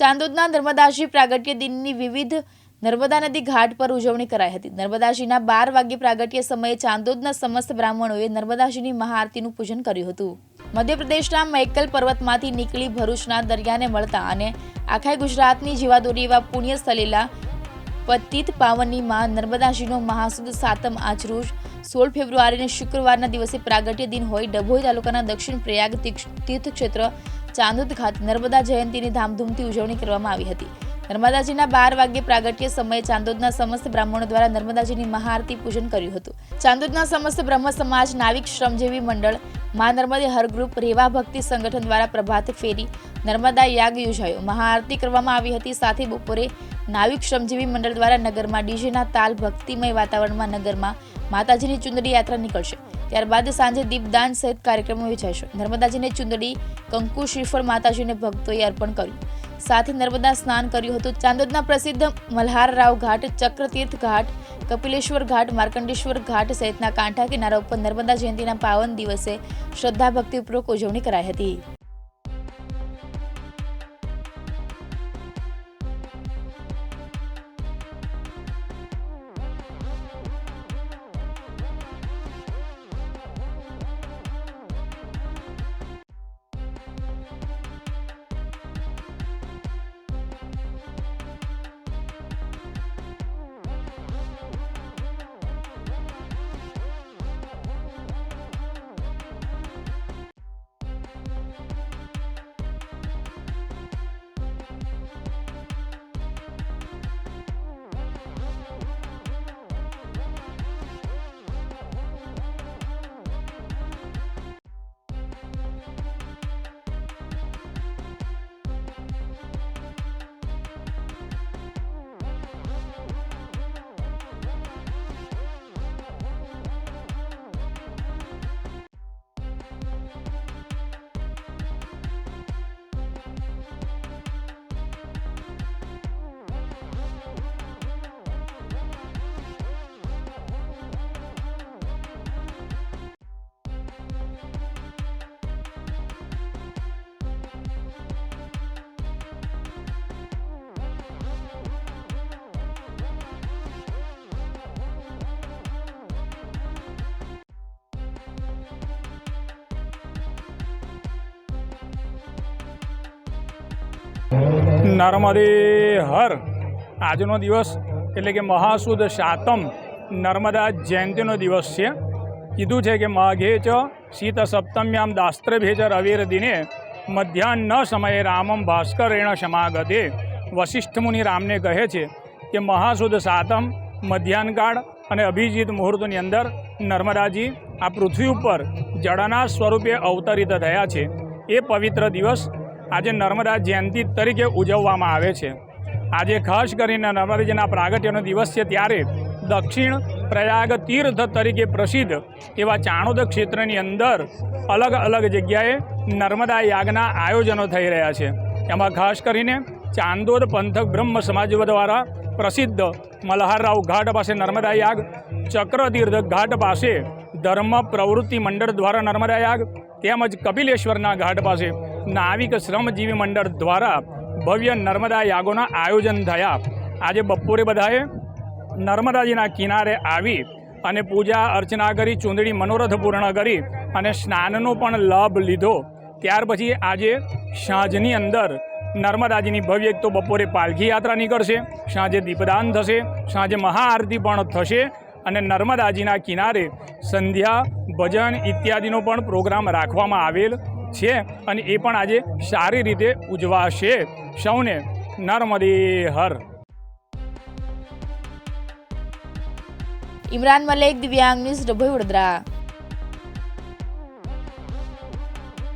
ચાંદોદના નર્મદાજી પ્રાગટ્ય દિનની વિવિધ નર્મદા નદી ઘાટ પર ઉજવણી કરાઈ હતી. નર્મદાજીના બાર વાગ્યે પ્રાગટ્ય સમયે ચાંદોદના સમસ્ત બ્રાહ્મણોએ નર્મદાજીની મહાઆરતીનું પૂજન કર્યું હતું. મધ્યપ્રદેશના મૈકલ પર્વતમાંથી નીકળી ભરૂચના દરિયાને મળતા અને આખા ગુજરાતની જીવાદોરી એવા પુણ્ય સ્થલેલા પતિત પાવનની માં નર્મદાજીનો મહાસુદ સાતમ આજરોજ સોળ ફેબ્રુઆરીને શુક્રવારના દિવસે પ્રાગટ્ય દિન હોય, ડભોઈ તાલુકાના દક્ષિણ પ્રયાગ તીર્થક્ષેત્ર ચાંદોદ ખાતે નર્મદા જયંતીની ધામધૂમથી ઉજવણી કરવામાં આવી હતી. નર્મદાજીના બાર વાગ્યે પ્રાગટ્ય સમયે ચાંદોદના સમસ્ત બ્રાહ્મણો દ્વારા નર્મદાજીની મહાઆરતી પૂજન કર્યું હતું. ચાંદોદના સમસ્ત બ્રહ્મ સમાજ, નાવિક શ્રમજીવી મંડળ, મા નર્મદે હર ગ્રુપ, રેવા ભક્તિ સંગઠન દ્વારા પ્રભાત ફેરી, નર્મદા યાગ યોજાયો. મહાઆરતી કરવામાં આવી હતી. સાથે બપોરે નાવિક શ્રમજીવી મંડળ દ્વારા નગરમાં ડીજેના તાલ ભક્તિમય વાતાવરણમાં નગરમાં માતાજીની ચુંદડી યાત્રા નીકળશે. ત્યારબાદ સાંજે દીપદાન સહિત કાર્યક્રમો યોજાશે. નર્મદાજીને ચુંદડી, કંકુ, શ્રીફળ, માતાજીને ભક્તોએ અર્પણ કર્યું. સાથે નર્મદા સ્નાન કર્યું હતું. ચાંદોદના પ્રસિદ્ધ મલ્હારરાવ ઘાટ, ચક્રતીર્થ ઘાટ, કપિલેશ્વર ઘાટ, માર્કંડેશ્વર ઘાટ સહિતના કાંઠા કિનારા ઉપર નર્મદા જયંતિના પાવન દિવસે શ્રદ્ધા ભક્તિપૂર્વક ઉજવણી કરાઈ હતી. નર્મદે હર. આજનો દિવસ એટલે કે મહાસુદ સાતમ. નર્મદા જયંતિનો દિવસ છે. કીધું છે કે માઘે ચ શીત સપ્તમ્યામ દાસ્ત્રભેજ રવિર દિને. મધ્યાહ્ન સમયે રામમ ભાસ્કરેણ સમાગતે વશિષ્ઠ મુનિ રામને કહે છે કે મહાસુદ સાતમ, મધ્યાહનકાળ અને અભિજીત મુહૂર્તની અંદર નર્મદાજી આ પૃથ્વી ઉપર જળના સ્વરૂપે અવતરિત થયા છે. એ પવિત્ર દિવસ આજે નર્મદા જયંતિ તરીકે ઉજવવામાં આવે છે. આજે ખાસ કરીને નર્મદાજીના પ્રાગટ્યનો દિવસ છે ત્યારે દક્ષિણ પ્રયાગ તીર્થ તરીકે પ્રસિદ્ધ એવા ચાણોદ ક્ષેત્રની અંદર અલગ અલગ જગ્યાએ નર્મદા યાગના આયોજનો થઈ રહ્યા છે. એમાં ખાસ કરીને ચાંદોદ પંથક બ્રહ્મ સમાજ દ્વારા પ્રસિદ્ધ મલ્હારરાવ ઘાટ પાસે નર્મદા યાગ, ચક્રતીર્થ ઘાટ પાસે ધર્મ પ્રવૃત્તિ મંડળ દ્વારા નર્મદા યાગ, તેમજ કપિલેશ્વરના ઘાટ પાસે નાવિક શ્રમજીવી મંડળ દ્વારા ભવ્ય નર્મદા યાગોના આયોજન થયા. આજે બપોરે બધાએ નર્મદાજીના કિનારે આવી અને પૂજા અર્ચના કરી, ચૂંદડી મનોરથ પૂર્ણ કરી અને સ્નાનનો પણ લાભ લીધો. ત્યાર પછી આજે સાંજની અંદર નર્મદાજીની ભવ્ય એક તો બપોરે પાલખી યાત્રા નીકળશે, સાંજે દીપદાન થશે, સાંજે મહાઆરતી પણ થશે અને નર્મદાજીના કિનારે સંધ્યા, ભજન ઇત્યાદિનો પણ પ્રોગ્રામ રાખવામાં આવેલ છે અને એ પણ આજે સારી રીતે ઉજવાશે. સૌને નર્મદે હર. ઇમરાન મલેક, દિવ્યાંગ ન્યૂઝ ડભોઈ વડોદરા.